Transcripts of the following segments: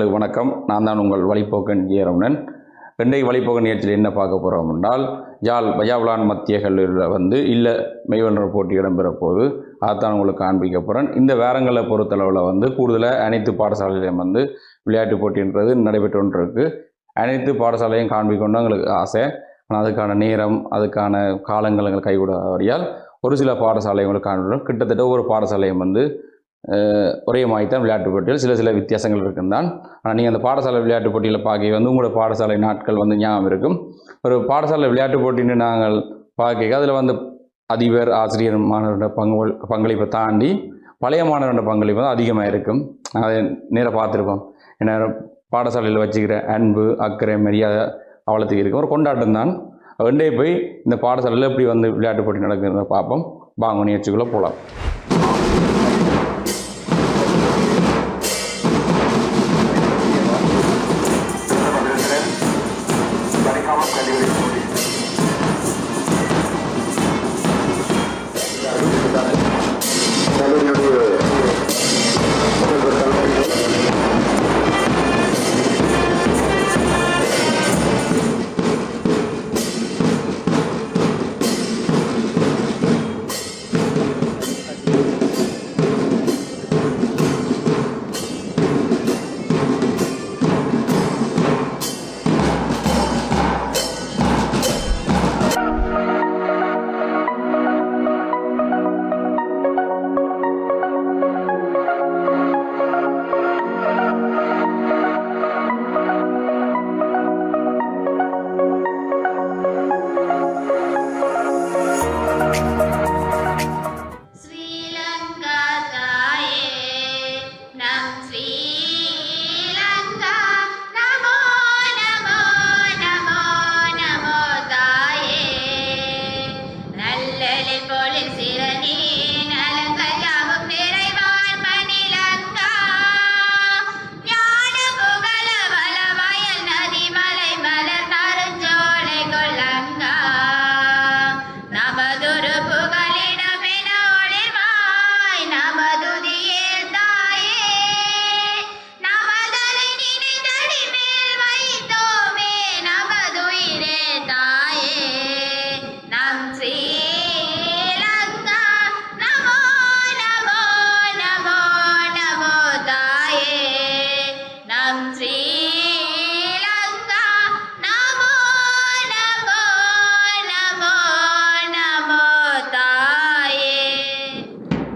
நேர்களுக்கு வணக்கம். நான் தான் உங்கள் வழிபோக்கன் ஜீரமணன் இன்றைக்கு வழிபோக்கன் நிகழ்ச்சியில் என்ன பார்க்க போகிறோம் என்றால் ஜால் பஜாவுலான் மத்திய கல்லூரியில் வந்து இல்லை மெய்வென்ற போட்டி இடம்பெற போது அதைத்தான் உங்களுக்கு காண்பிக்க போகிறேன் இந்த வேரங்களை பொறுத்தளவில் வந்து கூடுதலாக அனைத்து பாடசாலையிலையும் வந்து விளையாட்டு போட்டின்றது நடைபெற்று ஒன்று இருக்குது அனைத்து பாடசாலையும் காண்பிக்கணும்னு எங்களுக்கு ஆசை. ஆனால் அதுக்கான நேரம் அதுக்கான காலங்கள் எங்களுக்கு கைகூடாதபடியால் ஒரு சில பாடசாலை உங்களுக்கு காண்பிக்கிறோம். கிட்டத்தட்ட ஒரு பாடசாலையும் வந்து ஒரே மாதிரி தான் விளையாட்டு போட்டியில் சில சில வித்தியாசங்கள் இருக்குந்தான் ஆனால் நீங்கள் அந்த பாடசாலை விளையாட்டு போட்டியில் பார்க்க வந்து உங்களோட பாடசாலை நாட்கள் வந்து ஞாபகம் இருக்கும். ஒரு பாடசாலை விளையாட்டு போட்டின்னு நாங்கள் பார்க்க அதில் வந்து அதிபர் ஆசிரியர் மாணவரோட பங்கு பங்களிப்பை தாண்டி பழைய மாணவரோட பங்களிப்பு தான் அதிகமாக இருக்கும். அதை நேராக பார்த்துருப்போம். ஏன்னா பாடசாலையில் வச்சுக்கிற அன்பு அக்கறை மரியாதை அவ்வளோத்துக்கு இருக்கும். ஒரு கொண்டாட்டம் தான். ரெண்டே போய் இந்த பாடசாலையில் எப்படி வந்து விளையாட்டு போட்டி நடக்குதுன்னு பார்ப்போம். வாங்க நிகழ்ச்சிக்குள்ளே போகலாம்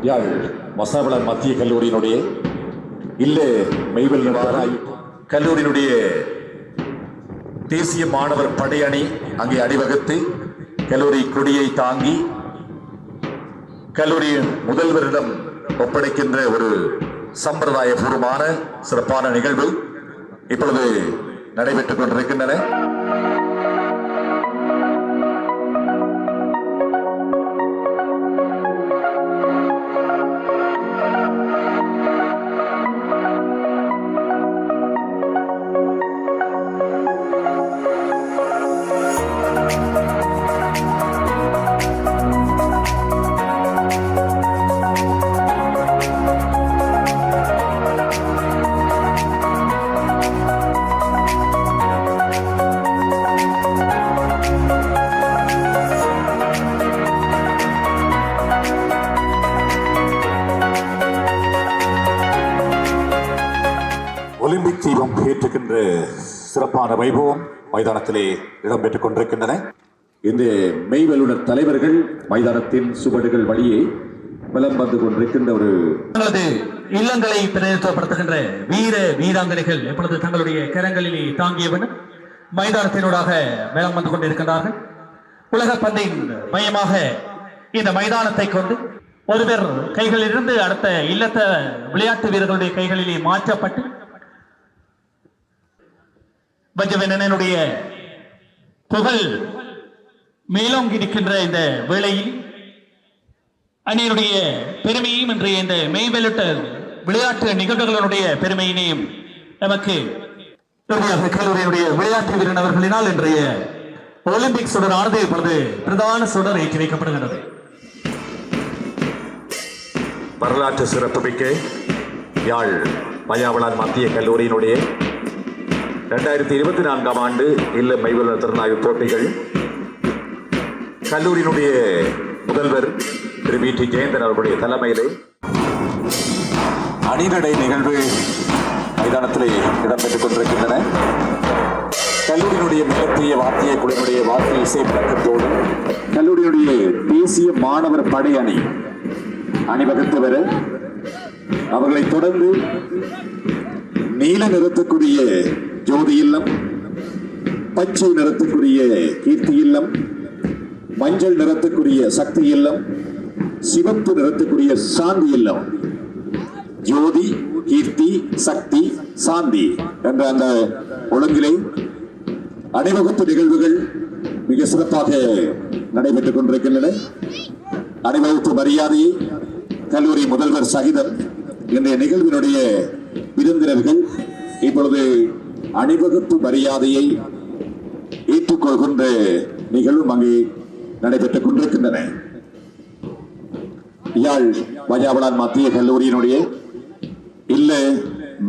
யாழ் மசாவளர் மத்திய கல்லூரியினுடைய இல்லை மெய்வெல் கல்லூரியினுடைய தேசிய மாணவர் படையணி அங்கே அணிவகுத்து கல்லூரி கொடியை தாங்கி கல்லூரியின் முதல்வரிடம் ஒப்படைக்கின்ற ஒரு சம்பிரதாயபூர்வமான சிறப்பான நிகழ்வு இப்பொழுது நடைபெற்றுக் கொண்டிருக்கின்றன. மைதானத்திலே இடம்பெற்றுக் கொண்டிருக்கின்றன. இந்த மெய்வல்லுனர் தலைவர்கள் மைதானத்தின் சுவடுகள் வழியே வலம் வந்து கொண்டிருக்கின்ற ஒரு தங்களது இல்லங்களை பிரதிநிதித்துவப்படுத்துகின்ற வீர வீராங்கனைகள் எப்பொழுது தங்களுடைய கரங்களிலே தாங்கியவன் மைதானத்தினூடாக மேலம் வந்து கொண்டிருக்கின்றார்கள். உலக பந்தின் மையமாக இந்த மைதானத்தை கொண்டு ஒருவர் கைகளிலிருந்து அடுத்த இல்லத்த விளையாட்டு வீரர்களுடைய கைகளிலே மாற்றப்பட்டு பஞ்சவனனுடைய புகழ் மேலோங்கி நிற்கின்ற இந்த வேளையில் அணியினுடைய பெருமையும் இன்றைய இந்த மெய்வெளிட்ட விளையாட்டு நிகழ்வுகளுடைய பெருமையினையும் நமக்கு இறுதியாக கல்லூரியினுடைய விளையாட்டு வீரன் அவர்களினால் இன்றைய ஒலிம்பிக் சுடர் ஆனது இப்பொழுது பிரதான சுடர் ஏற்றி வைக்கப்படுகிறது வரலாற்று சிறப்புமிக்க யாழ் பயாவளான் மத்திய கல்லூரியினுடைய ரெண்டாயிரத்தி இருபத்தி நான்காம் ஆண்டு இல்ல மைவல்ல திறனாய்வு போட்டிகள். கல்லூரியினுடைய முதல்வர் திரு வி டி ஜெயந்தன் அவர்களுடைய தலைமையிலே அணிநடை நிகழ்வு மைதானத்திலே இடம்பெற்றுக் கொண்டிருக்கின்றன. கல்லூரியினுடைய மிகப்பெரிய வாத்திய குழுவினுடைய வாத்திய இசை பழக்கத்தோடு கல்லூரியினுடைய தேசிய மாணவர் படை அணி அணிவகுத்து வர அவர்களை தொடர்ந்து நீல நிறத்துக்குரிய ஜோதி இல்லம் பச்சை நிறத்துக்குரிய கீர்த்தி இல்லம் மஞ்சள் நிறத்துக்குரிய சக்தி இல்லம் சிவப்பு நிறத்துக்குரிய சாந்தி இல்லம் ஜோதி கீர்த்தி சக்தி சாந்தி என்ற அந்த ஒழுங்கிலே அணிவகுப்பு நிகழ்வுகள் மிக சிறப்பாக நடைபெற்றுக் கொண்டிருக்கின்றன. அணிவகுப்பு மரியாதையை கல்லூரி முதல்வர் சகிதம் இன்றைய நிகழ்வினுடைய விருந்தினர்கள் இப்பொழுது அணிவகுப்பு மரியாதையை ஏற்றுக்கொள்கின்ற நிகழ்வும் அங்கே நடைபெற்றுக் கொண்டிருக்கின்றன. யாழ் வஜாவளான் மத்திய கல்லூரியினுடைய இல்ல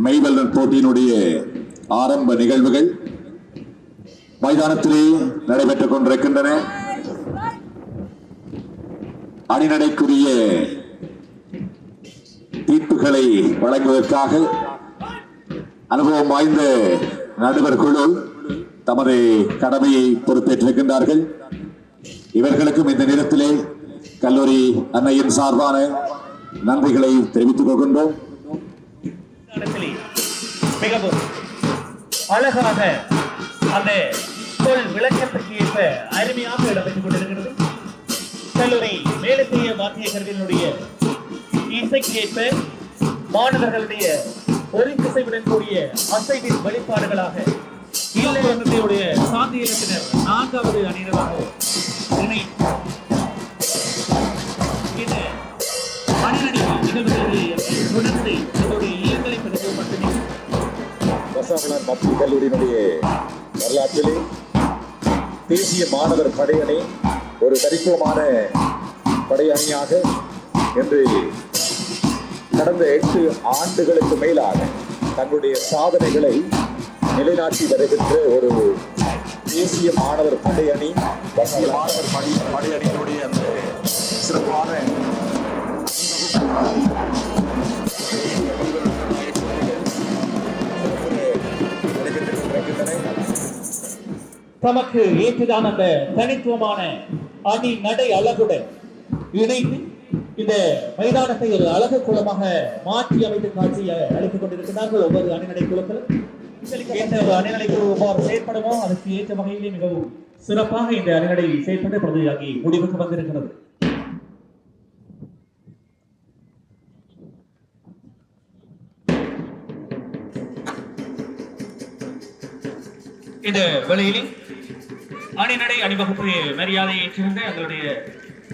மெய்வல்லன் போட்டியினுடைய ஆரம்ப நிகழ்வுகள் மைதானத்திலே நடைபெற்றுக் கொண்டிருக்கின்றன. அணிநடைக்குரிய தீர்ப்புகளை வழங்குவதற்காக அனுபவம் வாய்ந்த நடுவர் குழு தமது கடமையை பொறுப்பேற்றிருக்கின்றார்கள். இவர்களுக்கும் இந்த நேரத்திலே கல்லூரி அன்னையின் சார்பான நன்றிகளை தெரிவித்துக் கொள்கின்றோம். மிகவும் அழகாக அந்த சொல் விளக்கத்திற்கு ஏற்ப அருமையாக இடம்பெற்றுக் கொண்டிருக்கிறது. கல்லூரி மேலத்திய வாத்திய கருவியினுடைய இசைக்கு ஏற்ப மாணவர்களுடைய ஒருங்கிசைவுடன் கூடிய அசைவின் வெளிப்பாடுகளாக இல்லையுடைய சாந்தி இலக்கினர் நான்காவது அணியினராக இணை இந்த அணிநடை நிகழ்வுகளை தொடர்ந்து தன்னுடைய இல்லங்களை பிறகு மட்டுமே. வசாவளார் மத்திய கல்லூரியினுடைய வரலாற்றிலே தேசிய மாணவர் படையணி ஒரு தனித்துவமான படையணியாக என்று கடந்த எட்டு ஆண்டுகளுக்கு மேலாக தங்களுடைய சாதனைகளை நிலைநாட்டி வருகின்ற ஒரு தேசிய மாணவர் படையணி தேசிய மாணவர் படை படையணியினுடைய அந்த சிறப்பான தமக்கு ஏற்றுதான் அந்த தனித்துவமான அணி நடை அழகுடன் இணைந்து இந்த மைதானத்தை ஒரு அழகு குளமாக மாற்றி அமைத்து காட்சியை அளித்துக் கொண்டிருக்கிறார்கள் ஒவ்வொரு அணிநடை குழுக்களும். எந்த ஒரு அணிநடை குழு எவ்வாறு செயற்படுமோ அதற்கு ஏற்ற வகையிலே மிகவும் சிறப்பாக இந்த அணிநடை செயற்பட்டு பிரதியாகி முடிவுக்கு வந்திருக்கிறது. இந்த வேளையிலே அணிநடை அணிவகுப்பு மரியாதையை ஏற்றிருந்த எங்களுடைய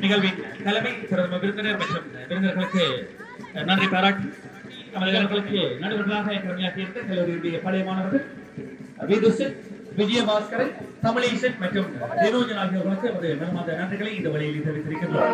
நிகழ்வின் தலைமை சிறந்த விருந்தினர் மற்றும் விருந்தினர்களுக்கு நன்றி பாராட்டி. தமிழர்களுக்கு நடுவர்களாக கடமையாற்றியிருந்த கல்லூரியுடைய பழைய மாணவர்கள் விதுசன் விஜயபாஸ்கரன் தமிழேசன் மற்றும் நிரோஜன் ஆகியோர்களுக்கு நமது மனமார்ந்த நன்றிகளை இந்த வழியில் தெரிவித்திருக்கின்றோம்.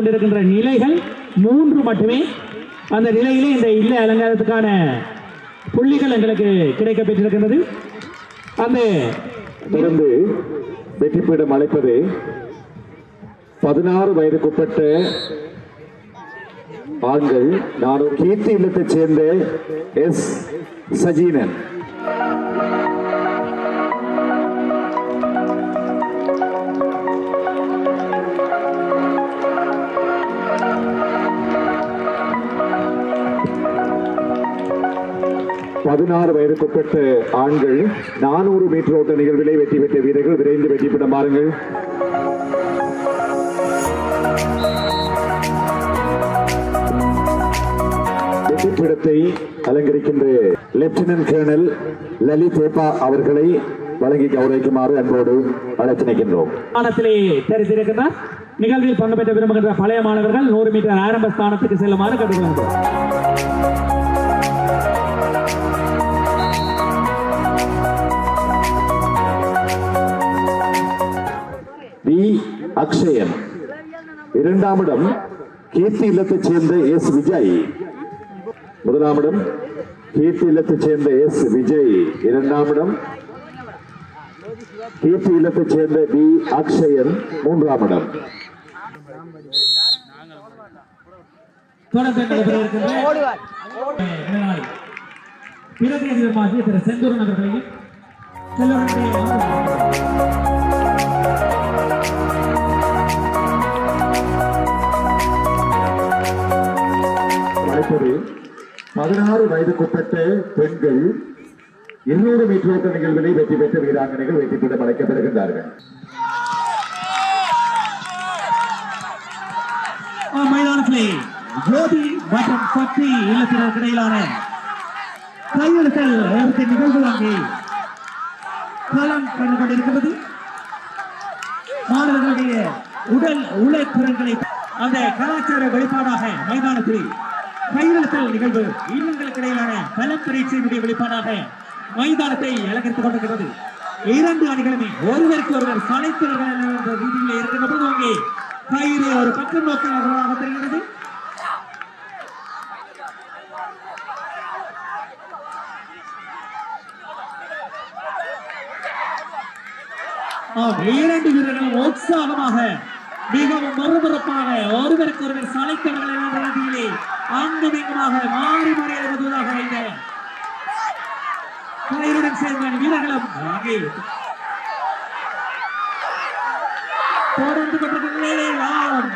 கொண்டிருக்கின்ற நிலைகள் மூன்று மட்டுமே. அந்த நிலையிலே இந்த இல்ல அலங்காரத்துக்கான புள்ளிகள் எங்களுக்கு கிடைக்க பெற்றிருக்கின்றது. அந்த தொடர்ந்து வெற்றி பீடம் அழைப்பது பதினாறு வயதுக்குட்பட்ட ஆண்கள். நான் கீர்த்தி இல்லத்தைச் சேர்ந்த எஸ் சஜீனன். பதினாறு வயதுக்குட்பட்ட ஆண்கள் நானூறு மீட்டர் ஓட்ட நிகழ்விலே வெற்றி பெற்ற வீரர்கள் விரைந்து வெற்றி பெற பாருங்கள். வெற்றிப்பிடத்தை அலங்கரிக்கின்ற லெப்டினன்ட் கேர்னல் லலித் தேப்பா அவர்களை வழங்கி கௌரவிக்குமாறு அன்போடு அழைத்திருக்கின்றோம் ஸ்தானத்திலே நிகழ்வில் பங்கு பெற்ற விரும்புகின்ற பழைய மாணவர்கள் நூறு மீட்டர் ஆரம்ப ஸ்தானத்துக்கு செல்லுமாறு கேட்டுக்கொள்கிறோம் வி. அக்ஷயன். இரண்டாம் இடம் கீர்த்தி இல்லத்தைச் சேர்ந்த எஸ். விஜய். முதலாம் இடம் கீர்த்தி இல்லத்தைச் சேர்ந்த எஸ். விஜய். இரண்டாம் இடம் கீர்த்தி இல்லத்தைச் சேர்ந்த வி. அக்ஷயன். மூன்றாம் இடம். தொடர்ந்து நடைபெற இருக்கின்ற விளையாடி திரு செந்தூரன் அவர்களையும் நாற்பது பதினாறு வயதுக்குட்பட்ட பெண்கள் இருநூறு மீட்டர் ஓட்ட நிகழ்விலே வெற்றி பெற்ற வீராங்கனைகள் வெற்றி பெற்று அழைக்கப்படுகின்றார்கள் மைதானத்திலே ஜோதி மற்றும் சக்தி இல்லத்தினர் இடையிலான கையெழுத்தல் நேரத்தை நிகழ்வு அங்கே களம் கண்டு கொண்டிருக்கிறது. மாணவர்களுடைய உடல் உழைத்திறன்களை அந்த கலாச்சார வெளிப்பாடாக மைதானத்தில் கையெழுத்தல் நிகழ்வு. இல்லங்களுக்கு இடையிலான களம் வெளிப்பாடாக மைதானத்தை அலங்கரித்துக் கொண்டிருக்கிறது. இரண்டு அணிகளுமே ஒருவருக்கு ஒருவர் சளைத்தவர்கள் என்ற ரீதியில் இருக்கின்ற போது அங்கே கயிறு ஒரு பக்கம் நோக்கினர்களாக தெரிகிறது. இரண்டு வீரர்களும் உற்சாகமாக மிகவும் மறுபுறப்பாக ஒருவருக்கு ஒருவர் சளைத்தவர்கள் என்ற ரீதியிலே அங்குமிங்குமாக மாறி மாறி எழுதுவதாக இந்த கலையுடன் சேர்ந்த வீரர்களும் தொடர்ந்து கொண்டிருக்கிற நிலையில் ஆம்.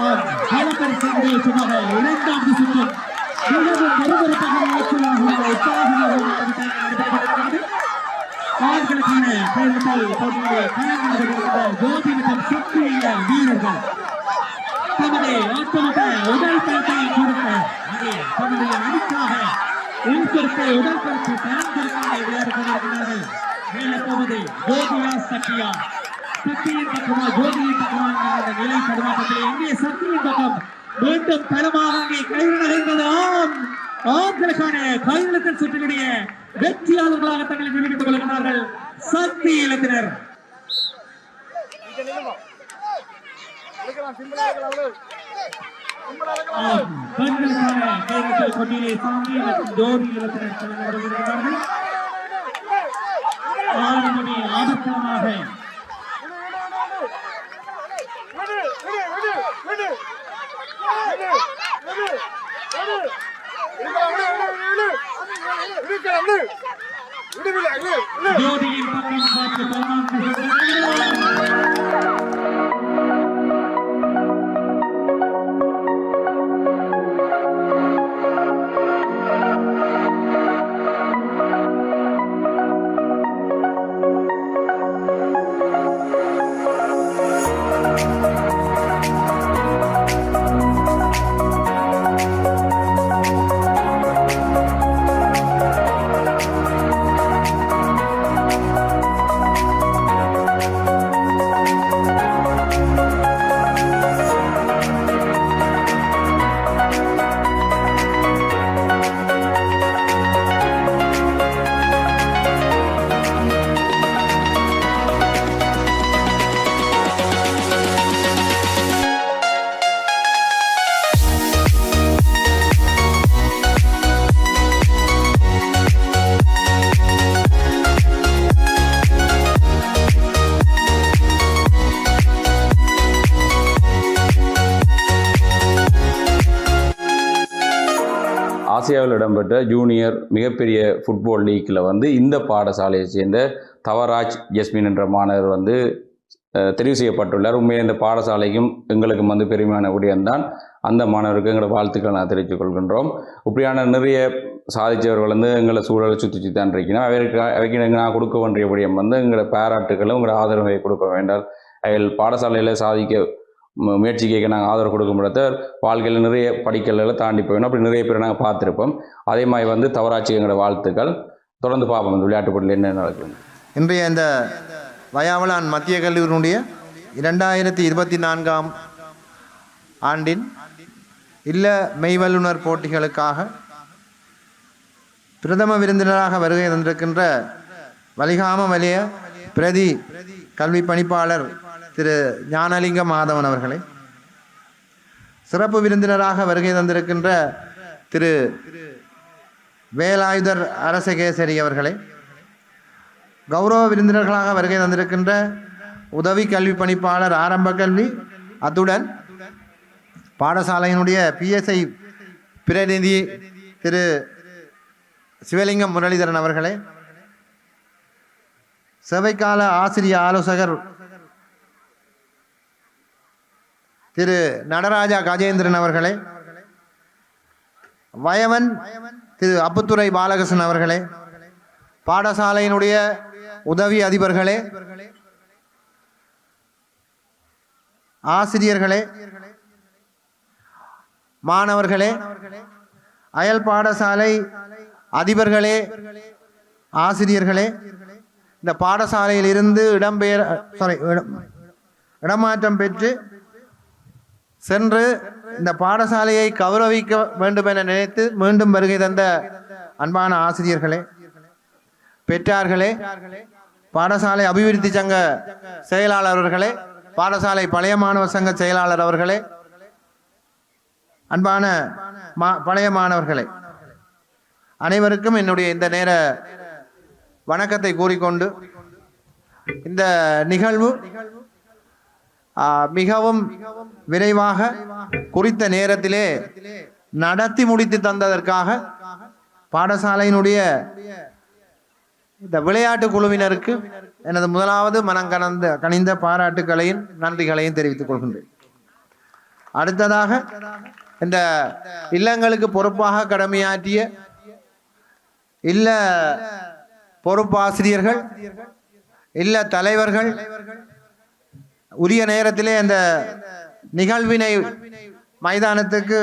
ஆம், களப்பரிசையினுடைய சுமாக இரண்டாவது சுற்று மிகவும் பரபரப்பாக நிகழ்ச்சியாக உற்சாகமாக நடைபெறுகிறது. ஆண்களுக்கான கைவிட்டல் போட்டியிலே களம் நடைபெறுகின்ற ஜோதி வீரர்கள் தமது உடல் கொடுக்க அணிக்காக உடல் பயிற்சி கொண்டிருக்கிறார்கள் மேலே போவது சக்தியா சக்தியின் பக்கமா பக்கமா நிலை எங்கே சக்தியின் பக்கம் மீண்டும் தரமாக அங்கே கைது நகர்ந்தது ஆம் ஆண்களுக்கான கைவிளக்கல் சுற்றினுடைய வெற்றியாளர்களாக தங்களை நிரூபித்துக் கொள்கிறார்கள் சக்தி இலத்தினர் ஆம், பெண்களுக்கான கைவிளக்கல் போட்டியிலே சாமி மற்றும் ஜோதி இலத்தினர் கலந்து வருகிறார்கள் ஆறு மணி ஆபத்தமாக விடுவில்லை விடுவில்லை ஆசியாவில் இடம்பெற்ற ஜூனியர் மிகப்பெரிய ஃபுட்பால் லீக்கில் வந்து இந்த பாடசாலையை சேர்ந்த தவராஜ் ஜஸ்மின் என்ற மாணவர் வந்து தெரிவு செய்யப்பட்டுள்ளார். உண்மையிலே இந்த பாடசாலைக்கும் எங்களுக்கும் வந்து பெருமையான விடயம்தான். அந்த மாணவருக்கு எங்களோட வாழ்த்துக்களை நான் தெரிவித்துக் கொள்கின்றோம். இப்படியான நிறைய சாதித்தவர்கள் வந்து எங்களை சூழலை சுற்றி சுற்றி தான் இருக்கணும் அவருக்கு அவைக்கு நான் கொடுக்க வேண்டிய ஊழியம் வந்து எங்களோட பாராட்டுகளும் உங்களோட ஆதரவை கொடுக்க வேண்டாம். அவள் பாடசாலையில் சாதிக்க முயற்சி கேட்க நாங்கள் ஆதரவு கொடுக்கும் பொழுது வாழ்க்கையில் நிறைய படிக்கல்களை தாண்டி போயிடும் அப்படி நிறைய பேர் நாங்கள் பார்த்துருப்போம். அதே மாதிரி வந்து தவறாட்சி எங்களோட வாழ்த்துக்கள். தொடர்ந்து பார்ப்போம். இந்த விளையாட்டு போட்டியில் என்ன நடக்குது இன்றைய இந்த வயாவலான் மத்திய கல்லூரியினுடைய இரண்டாயிரத்தி இருபத்தி நான்காம் ஆண்டின் இல்ல மெய்வல்லுநர் போட்டிகளுக்காக பிரதம விருந்தினராக வருகை தந்திருக்கின்ற வலிகாம வலிய பிரதி கல்வி பணிப்பாளர் திரு ஞானலிங்க மாதவன் அவர்களை சிறப்பு விருந்தினராக வருகை தந்திருக்கின்ற திரு வேலாயுதர் அரசகேசரி அவர்களை கௌரவ விருந்தினர்களாக வருகை தந்திருக்கின்ற உதவி கல்வி பணிப்பாளர் ஆரம்ப கல்வி அத்துடன் பாடசாலையினுடைய பிஎஸ்ஐ பிரதிநிதி திரு சிவலிங்கம் முரளிதரன் அவர்களே சேவைக்கால ஆசிரிய ஆலோசகர் திரு நடராஜா கஜேந்திரன் அவர்களே வயவன் திரு அப்புத்துறை பாலகிருஷ்ணன் அவர்களே பாடசாலையினுடைய உதவி அதிபர்களே ஆசிரியர்களே மாணவர்களே அயல் பாடசாலை அதிபர்களே ஆசிரியர்களே இந்த பாடசாலையில் இருந்து இடம்பெயர் சாரி இடமாற்றம் பெற்று சென்று இந்த பாடசாலையை கௌரவிக்க வேண்டும் என நினைத்து மீண்டும் வருகை தந்த அன்பான ஆசிரியர்களே பெற்றார்களே பாடசாலை அபிவிருத்தி சங்க செயலாளர் அவர்களே பாடசாலை பழைய மாணவர் சங்க செயலாளர் அவர்களே அன்பான மா பழைய மாணவர்களே அனைவருக்கும் என்னுடைய இந்த நேர வணக்கத்தை கூறிக்கொண்டு இந்த நிகழ்வு மிகவும் விரைவாக குறித்த நேரத்திலே நடத்தி முடித்து தந்ததற்காக பாடசாலையினுடைய இந்த விளையாட்டு குழுவினருக்கு எனது முதலாவது மனம் கனந்த கனிந்த பாராட்டுகளையும் நன்றிகளையும் தெரிவித்துக் கொள்கின்றேன். அடுத்ததாக இந்த இல்லங்களுக்கு பொறுப்பாக கடமையாற்றிய இல்ல பொறுப்பாசிரியர்கள் இல்ல தலைவர்கள் உரிய நேரத்திலே அந்த நிகழ்வினை மைதானத்துக்கு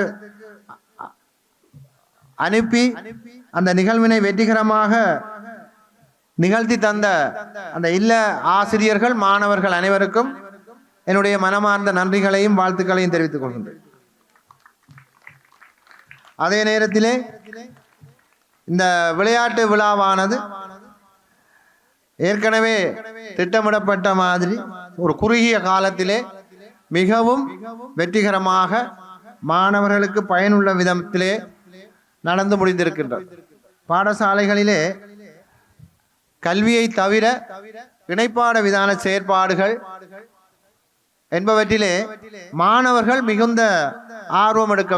அனுப்பி அந்த நிகழ்வினை வெற்றிகரமாக நிகழ்த்தி தந்த அந்த இல்ல ஆசிரியர்கள் மாணவர்கள் அனைவருக்கும் என்னுடைய மனமார்ந்த நன்றிகளையும் வாழ்த்துக்களையும் தெரிவித்துக் கொள்கின்றேன். அதே நேரத்திலே இந்த விளையாட்டு விழாவானது ஏற்கனவே திட்டமிடப்பட்ட மாதிரி ஒரு குறுகிய காலத்திலே மிகவும் வெற்றிகரமாக மாணவர்களுக்கு பயனுள்ள விதத்திலே நடந்து முடிந்திருக்கின்றது. பாடசாலைகளிலே கல்வியை தவிர இணைப்பாட விதான செயற்பாடுகள் என்பவற்றிலே மாணவர்கள் மிகுந்த ஆர்வம் எடுக்க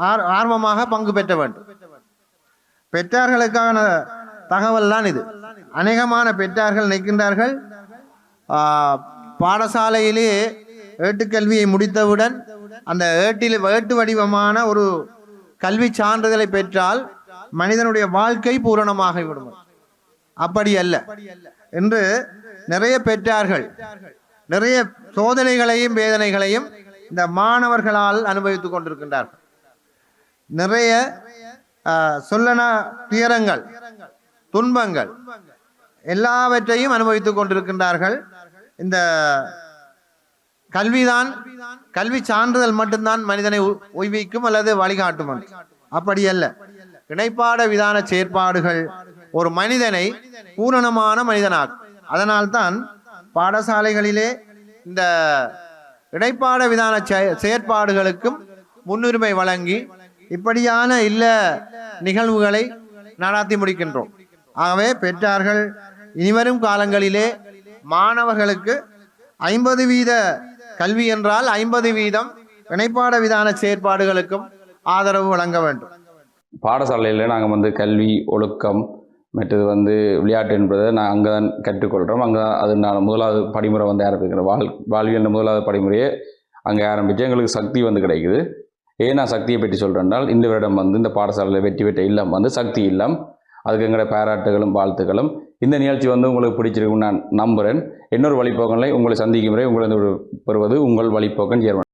ஆர்- ஆர்வமாக பங்கு பெற்ற வேண்டும். பெற்றார்களுக்கான தகவல் தான் இது. அநேகமான பெற்றார்கள் நிற்கின்றார்கள் பாடசாலையிலே ஏட்டுக்கல்வியை முடித்தவுடன் அந்த ஏட்டில் ஏட்டு வடிவமான ஒரு கல்வி சான்றிதழை பெற்றால் மனிதனுடைய வாழ்க்கை பூரணமாக விடும். அப்படி அல்ல. என்று நிறைய பெற்றார்கள். நிறைய சோதனைகளையும் வேதனைகளையும் இந்த மாணவர்களால் அனுபவித்துக் கொண்டிருக்கின்றார்கள். நிறைய சொல்லன துயரங்கள் துன்பங்கள் எல்லாவற்றையும் அனுபவித்துக் கொண்டிருக்கின்றார்கள். இந்த கல்விதான் கல்வி சான்றிதழ் மட்டும்தான் மனிதனை உ- உய்விக்கும் அல்லது வழிகாட்டும் அப்படி அல்ல. இணைப்பாட விதான செயற்பாடுகள் ஒரு மனிதனை பூரணமான மனிதனாகும் அதனால்தான் பாடசாலைகளிலே இந்த இடைப்பாட விதான செயற்பாடுகளுக்கும் முன்னுரிமை வழங்கி இப்படியான இல்ல நிகழ்வுகளை நடாத்தி முடிக்கின்றோம். ஆகவே பெற்றார்கள் இனிவரும் காலங்களிலே மாணவர்களுக்கு ஐம்பது வீத கல்வி என்றால் ஐம்பது வீதம் இணைப்பாட விதான செயற்பாடுகளுக்கும் ஆதரவு வழங்க வேண்டும். பாடசாலையில் நாங்கள் வந்து கல்வி ஒழுக்கம் மற்றது வந்து விளையாட்டு என்பதை நான் அங்கே தான் கற்றுக்கொள்கிறோம் அங்கே அது நான் முதலாவது படிமுறை வந்து ஆரம்பிக்கிறேன். வாழ் வாழ்வியல் முதலாவது படிமுறையே அங்கே ஆரம்பித்து எங்களுக்கு சக்தி வந்து கிடைக்குது. ஏன் நான் சக்தியை பற்றி சொல்கிறேன்னால் இந்த வருடம் வந்து இந்த பாடசாலையில் வெற்றி பெற்ற இல்லம் வந்து சக்தி இல்லம். அதுக்கு எங்களோட பாராட்டுகளும் வாழ்த்துக்களும். இந்த நிகழ்ச்சி வந்து உங்களுக்கு பிடிச்சிருக்கும் நான் நம்புகிறேன் இன்னொரு வழிபோக்கங்களை உங்களை சந்திக்கும் வரை உங்களை பெறுவது உங்கள் வழிபோக்கன் ஜெர்மன்